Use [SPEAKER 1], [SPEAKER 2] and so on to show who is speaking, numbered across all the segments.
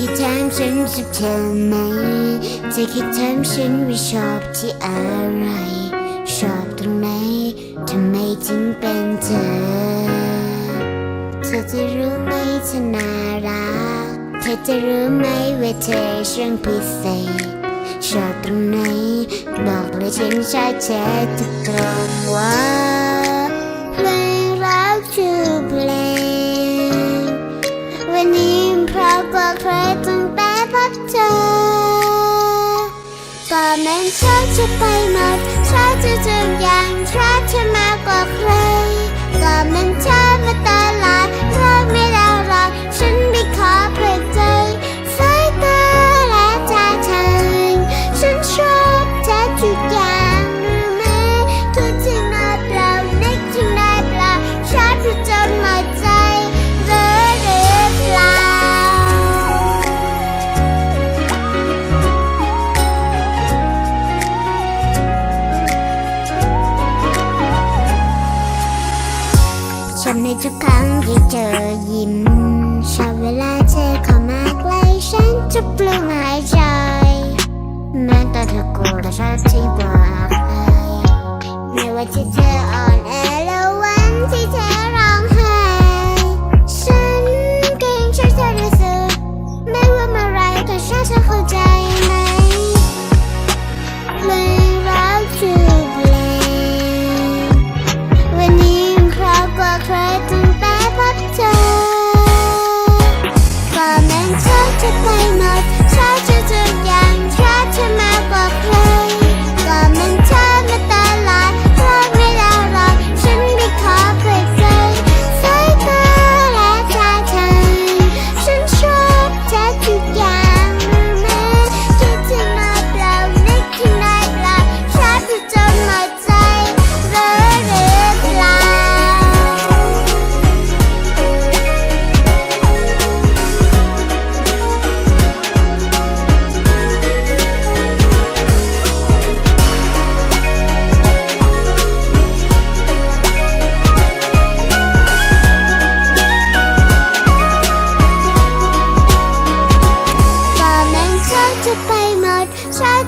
[SPEAKER 1] ฉันสักเธอไหมเธอคิดถามฉันว่าชอบที่อะไร ชอบตรงไหนทำไมถึงเป็นเธอ เธอจะรู้ไหมเธอน่ารัก เธอจะรู้ไหมว่าเธอช่างพิเศษ ชอบตรงไหน บอกเลยฉันชอบเธอทุกตรงว่า ใครตั้งแต่พบเจอก็แม้นชอบจะไปหมดชอบจะจนอย่างชอบจะมากกว่าใครก็แม้นชอบมาตา ชอบในทุกครั้งที่เจอยิ้มชอบเวลาเธอเข้ามาใกล้ฉันจะปลื้มหายใจแม้แต่เธอกลัวแต่ฉันที่บอกใครไม่ว่าที่เธออ่อนแอและวันที่เธอ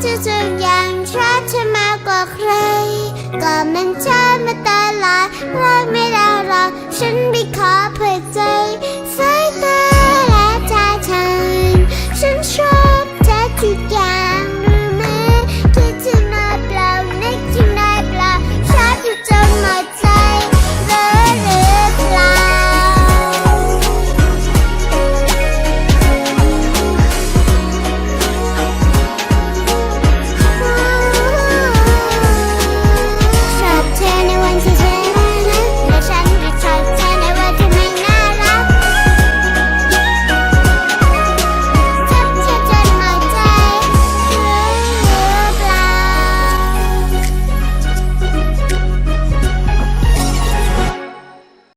[SPEAKER 1] จะจุอย่างชอบเธอมากกว่าใคร ก็มันชอบมาตลอดรักไม่ได้หรอกฉันไม่ขอเปิดใจ